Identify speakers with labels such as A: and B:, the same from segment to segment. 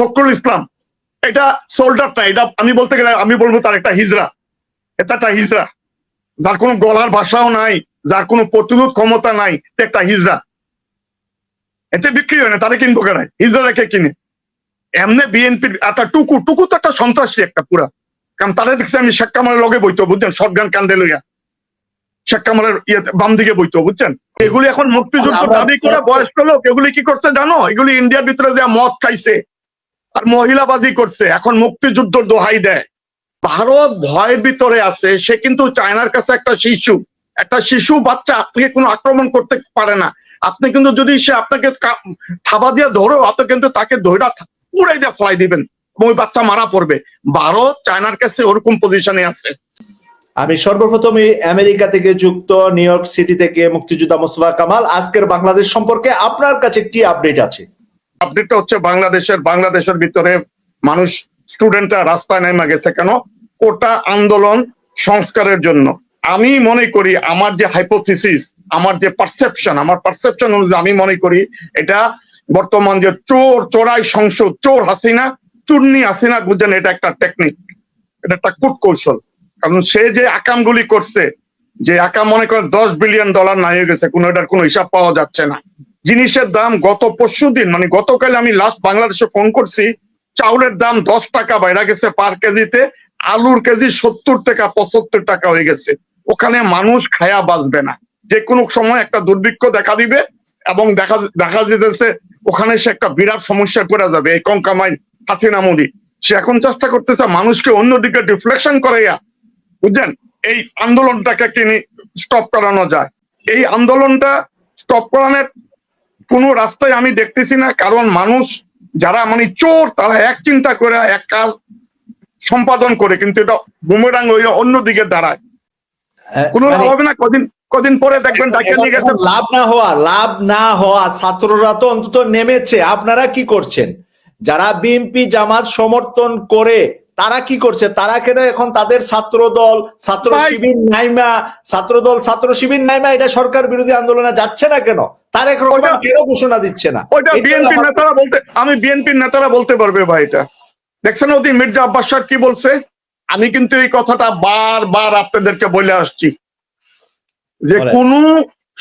A: ফখরুল ইসলাম। এটা সোল্ডার না এটা আমি বলতে গেলে আমি বলব তার একটা হিজরা। এটা একটা হিজরা। যার কোনো গলার ভাষাও নাই যার কোনো প্রতিরোধ ক্ষমতা নাই একটা হিজরা। এতে বিক্রি হয় না তারা কিনবো কেন হিজরা রেখে কিনে। এমনি বিএনপির একটা টুকু টুকু তো একটা সন্ত্রাসী একটা পুরা। কারণ তারা দেখছি আমি শেখ কামালের লগে বইতো বুঝছেন? শটগান কান্দে লইয়া। শেখ কামালের ইয়েতে বাম দিকে বইতো বুঝছেন? এগুলি এখন মুক্তিযুদ্ধ দাবি করে বয়স্ক লোক এগুলি কি করছে জানো? এগুলি ইন্ডিয়ার ভিতরে যে মদ খাইছে আর মহিলাবাজি করছে, এখন মুক্তিযুদ্ধ দোহাই দেয়। ভারত ভয়ের ভিতরে আছে, সে কিন্তু চায়নার কাছে একটা শিশু একটা শিশু বাচ্চা আপনাকে কোনো আক্রমণ করতে পারে না। আপনি কিন্তু যদি সে আপনাকে থাবা দিয়ে ধরো, আপনি কিন্তু তাকে ধৈরা উড়াই দিয়ে ফলাই দিবেন ওই বাচ্চা মারা পড়বে। ভারত চায়নার কাছে ওরকম পজিশনে আছে।
B: আমি সর্বপ্রথমে আমেরিকা থেকে যুক্ত, নিউ ইয়র্ক সিটি থেকে মুক্তিযোদ্ধা মোস্তফা কামাল। আজকের বাংলাদেশ সম্পর্কে আপনার কাছে কি আপডেট আছে?
A: আপডেটটা হচ্ছে বাংলাদেশের বাংলাদেশের ভিতরে মানুষ স্টুডেন্টরা রাস্তায় নেমে গেছে কেন? কোটা আন্দোলন সংস্কারের জন্য। আমি মনে করি আমার যে হাইপোথিসিস আমার যে পারসেপশন আমার পারসেপশন অনুযায়ী আমি মনে করি এটা বর্তমান যে চোর, চোরাই সংসদ, চোর হাসিনা, চুন্নি হাসিনা বুঝছেন এটা একটা টেকনিক এটা একটা কূট কৌশল কারণ সে যে আকামগুলি করছে যে একা মনে করেন দশ বিলিয়ন ডলার না হয়ে গেছে, কোনো এটার কোনো হিসাব পাওয়া যাচ্ছে না। জিনিসের দাম গত পরশু দিন মানে গতকাল আমি লাস্ট বাংলাদেশে ফোন করছি, চাউলের দাম দশ টাকা বাইরে গেছে পার কেজিতে, আলুর কেজি সত্তর টাকা, পঁচাত্তর টাকা হয়ে গেছে। ওখানে মানুষ খায়া বাঁচবে না। যে কোনো সময় একটা দুর্ভিক্ষ দেখা দিবে এবং দেখা দেখা যেতেছে ওখানে সে একটা বিরাট সমস্যা পড়ে যাবে, এই কঙ্কামাই হাসিনা মুদি। সে এখন চেষ্টা করতেছে মানুষকে অন্যদিকে ডিফ্লেকশন করাইয়া। বুঝছেন এই আন্দোলনটাকে কিনে স্টপ করানো যায়। এই আন্দোলনটা স্টপ করানোর কোনো রাস্তায় আমি দেখতেছি না কারণ মানুষ যারা মানে চোর তারা এক চিন্তা করে এক কাজ সম্পাদন করে কিন্তু এটা বুমেরাং ওই অন্যদিকে দাঁড়ায়। কোনো
B: মানে
A: হবে না কদিন কদিন পরে দেখবেন নিয়ে গেছে
B: লাভ না হওয়া লাভ না হওয়া ছাত্ররা তো অন্তত নেমেছে। আপনারা কি করছেন? যারা বিএনপি জামাত সমর্থন করে তারা কি করছে? তারা কেন এখন তাদের ছাত্র দল ছাত্র শিবির নাইমা ছাত্র দল ছাত্র শিবির নাইমা এটা সরকার বিরোধী আন্দোলনে যাচ্ছে না কেন? তারেক রহমান কেন ঘোষণা দিচ্ছে না?
A: ওইটা বিএনপির নেতারা বলতে আমি বিএনপির নেতারা বলতে পারবে ভাই এটা। দেখছেন ওদি মির্জা আব্বাস সাহেব কি বলছে? আমি কিন্তু এই কথাটা বারবার আপনাদেরকে বলে আসছি। যে কোন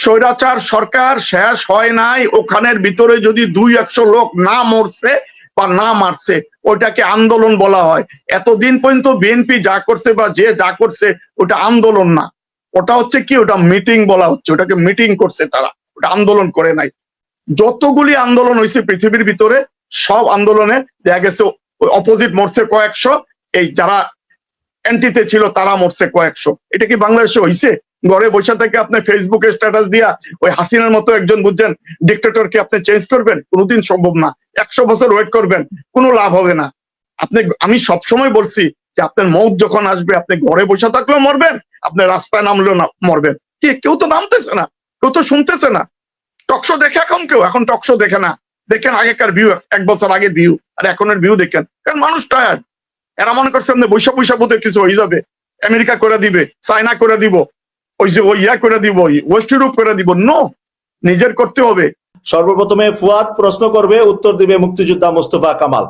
A: স্বৈরাচার সরকার শেষ হয় নাই ওখানের ভিতরে যদি দুই একশো লোক না মরছে বা না মারছে, ওইটাকে আন্দোলন বলা হয়। এতদিন পর্যন্ত বিএনপি যা করছে বা যে যা করছে, ওটা আন্দোলন না। ওটা হচ্ছে কি? ওটা মিটিং বলা হচ্ছে। ওটাকে মিটিং করছে তারা। ওটা আন্দোলন করে নাই। যতগুলি আন্দোলন হয়েছে পৃথিবীর ভিতরে, সব আন্দোলনে দেখা গেছে অপোজিট মরছে কয়েকশো। এই যারা অ্যান্টিতে ছিল, তারা মরছে কয়েকশো। এটা কি বাংলাদেশে হয়েছে ঘরে বসে থেকে আপনি ফেসবুকে স্ট্যাটাস দিয়া ওই হাসিনার মতো একজন বুঝছেন ডিক্টেটরকে আপনি চেঞ্জ করবেন? কোনোদিন সম্ভব না। একশো বছর ওয়েট করবেন, কোনো লাভ হবে না। আপনি, আমি সবসময় বলছি যে আপনার মৌত যখন আসবে, আপনি ঘরে বসে থাকলেও মরবেন আপনি রাস্তায় নামলেও না, মরবেন। কি, কেউ তো নামতেছে না, কেউ তো শুনতেছে না। টকশো দেখে এখন কেউ? এখন টকশো দেখে না। দেখেন আগেকার ভিউ এক বছর আগে ভিউ আর এখনের ভিউ দেখেন। কারণ মানুষ টায়ার্ড এরা মনে করছে আপনি বৈশা বৈশা বোধ কিছু হয়ে যাবে। আমেরিকা করে দিবে, চায়না করে দিব ওই যে ওই ইয়া করে দিব ওয়েস্ট করে দিব। নো নিজের করতে হবে।
B: সর্বপ্রথমে ফুয়াদ প্রশ্ন করবে উত্তর দিবে মুক্তিযোদ্ধা মোস্তফা কামাল।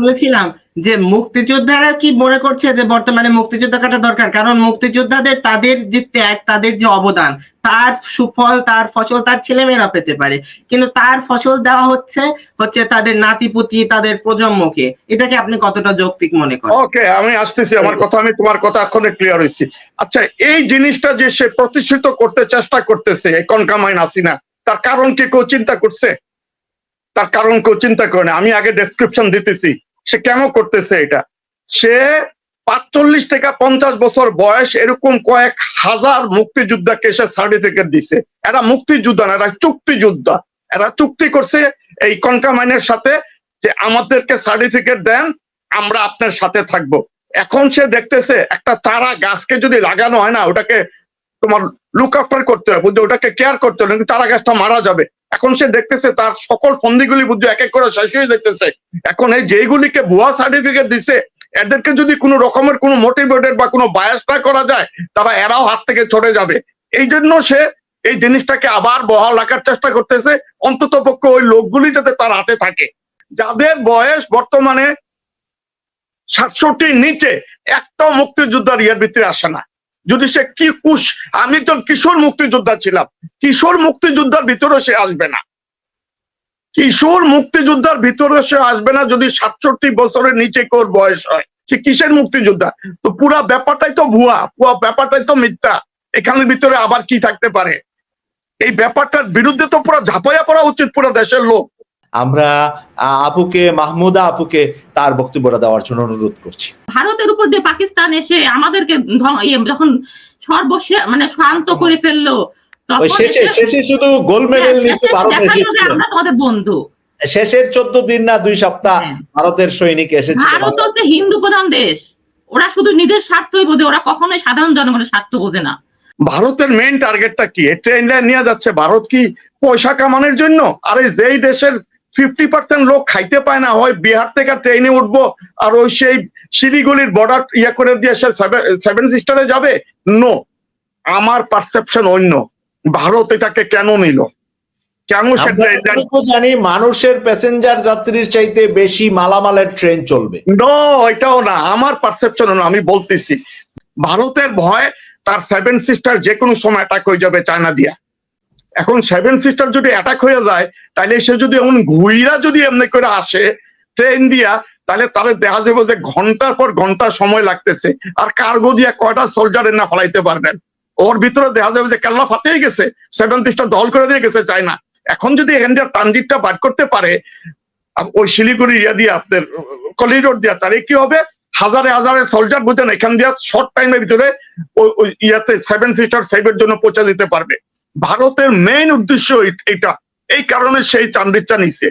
C: বলেছিলাম যে মুক্তিযোদ্ধারা কি মনে করছে যে বর্তমানে মুক্তিযোদ্ধা কাটা দরকার? কারণ মুক্তিযোদ্ধাদের তাদের যে ত্যাগ তাদের যে অবদান তার সুফল তার ফসল তার ছেলেমেয়েরা পেতে পারে। কিন্তু তার ফসল দেওয়া হচ্ছে হচ্ছে তাদের নাতিপুতি তাদের প্রজন্মকে। এটাকে আপনি কতটা যৌক্তিক মনে করেন?
A: ওকে আমি আসতেছি আমার কথা আমি তোমার কথা এখন ক্লিয়ার হয়েছি আচ্ছা এই জিনিসটা যে সে প্রতিষ্ঠিত করতে চেষ্টা করতেছে এখন কামাই নাসিনা তার কারণ কি কেউ চিন্তা করছে? তার কারণ কেউ চিন্তা করে না। আমি আগে ডেসক্রিপশন দিতেছি। সে কেন করতেছে এটা? সে পাঁচচল্লিশ থেকে পঞ্চাশ বছর বয়স এরকম কয়েক হাজার মুক্তিযোদ্ধাকে সে সার্টিফিকেট দিছে। এরা মুক্তিযোদ্ধা না, এরা চুক্তিযোদ্ধা। এরা চুক্তি করছে এই কনকামাইনের সাথে যে আমাদেরকে সার্টিফিকেট দেন, আমরা আপনার সাথে থাকব। এখন সে দেখতেছে একটা চারা গাছকে যদি লাগানো হয় না, ওটাকে তোমার লুক আফটার করতে হবে বুঝছ ওটাকে কেয়ার করতে হবে চারা গাছটা মারা যাবে। এখন সে দেখতেছে তার সকল ফন্দিগুলি বুঝছ এক এক করে শেষ হয়ে দেখতেছে এখন এই যেইগুলিকে ভুয়া সার্টিফিকেট দিছে, এদেরকে যদি কোনো রকমের কোনো মোটিভেটেড বা কোনো বায়াস না করা যায়, তারা এরাও হাত থেকে ছড়ে যাবে। এই জন্য সে এই জিনিসটাকে আবার বহাল রাখার চেষ্টা করতেছে অন্তত পক্ষে ওই লোকগুলি যাতে তার হাতে থাকে। যাদের বয়স বর্তমানে সাতষট্টির নিচে, একটা মুক্তিযোদ্ধার ইয়ের ভিতরে আসে না। যদি সে কি কুশ, আমি তো কিশোর মুক্তিযোদ্ধা ছিলাম। কিশোর মুক্তিযোদ্ধার ভিতরে সে আসবে না। কিশোর মুক্তিযোদ্ধার ভিতরে সে আসবে না যদি সাতষট্টি বছরের নিচে কোর বয়স হয়। সে কিসের মুক্তিযোদ্ধা? তো পুরা ব্যাপারটাই তো ভুয়া, পুরা ব্যাপারটাই তো মিথ্যা। এখানের ভিতরে আবার কি থাকতে পারে? এই ব্যাপারটার বিরুদ্ধে তো পুরো ঝাঁপাইয়া পড়া উচিত পুরো দেশের লোক।
B: আমরা আহ, আপুকে মাহমুদা আপুকে তার বক্তব্যটা দেওয়ার জন্য অনুরোধ করছি।
D: ভারতের উপর দিয়ে পাকিস্তান এসে আমাদেরকে ইয়ে যখন সর্বশে মানে শান্ত করে ফেলল
B: শেষে শেষে শুধু গোল মেডেল
D: হ্যাঁ,
B: নিতে ভারত এসেছিল।
D: আমরা তোমাদের বন্ধু।
B: শেষের চোদ্দ দিন না দুই সপ্তাহ
D: হ্যাঁ।
B: ভারতের সৈনিক এসেছিল।
D: ভারত হচ্ছে হিন্দু প্রধান দেশ। ওরা শুধু নিজের স্বার্থই বোঝে ওরা কখনোই সাধারণ জনগণের স্বার্থ বোঝে না।
A: ভারতের মেইন টার্গেটটা কি? ট্রেন লাইন নিয়ে যাচ্ছে ভারত কি পয়সা কামানোর জন্য? আরে যেই দেশের ফিফটি পার্সেন্ট লোক খাইতে পায় না। হয় বিহার থেকে ট্রেনে উঠবো আর ওই সেই শিলিগুড়ির বর্ডার ইয়ে করে দিয়ে সে সেভেন সিস্টারে যাবে? নো আমার পারসেপশন অন্য। ভারত এটাকে কেন নিল? কেন
B: জানি মানুষের প্যাসেঞ্জার যাত্রীর চাইতে বেশি মালামালের ট্রেন চলবে।
A: নো এটাও না। আমার পারসেপশন না আমি বলতেছি ভারতের ভয় তার সেভেন সিস্টার যে কোনো সময় অ্যাটাক হয়ে যাবে চায়না দিয়া। এখন সেভেন সিস্টার যদি অ্যাটাক হয়ে যায় তাহলে সে যদি এমন ঘুইরা যদি এমনি করে আসে ট্রেন দিয়া তাহলে তাহলে দেখা যাবে যে ঘণ্টার পর ঘণ্টা সময় লাগতেছে। আর কার্গো দিয়া কয়টা সোলজার না ফলাইতে পারবেন? ওর ভিতরে দেখা যাবে যে কেল্লা ফাটিয়ে গেছে সেভেন সিস্টার দল করে দিয়ে গেছে চায়না। এখন যদি এখান দিয়ে ট্রানজিটটা বার করতে পারে ওই শিলিগুড়ি ইয়া দিয়ে, আপনার কলিডোর দিয়া, তাহলে কি হবে? হাজারে হাজারে সোলজার বুঝেন, এখান দিয়ে শর্ট টাইমের ভিতরে ওই ইয়াতে সেভেন সিস্টার সেভের জন্য পৌঁছে দিতে পারবে। ভারতের মেইন উদ্দেশ্য এটা এই কারণে সেই ট্রানজিটটা নিচ্ছে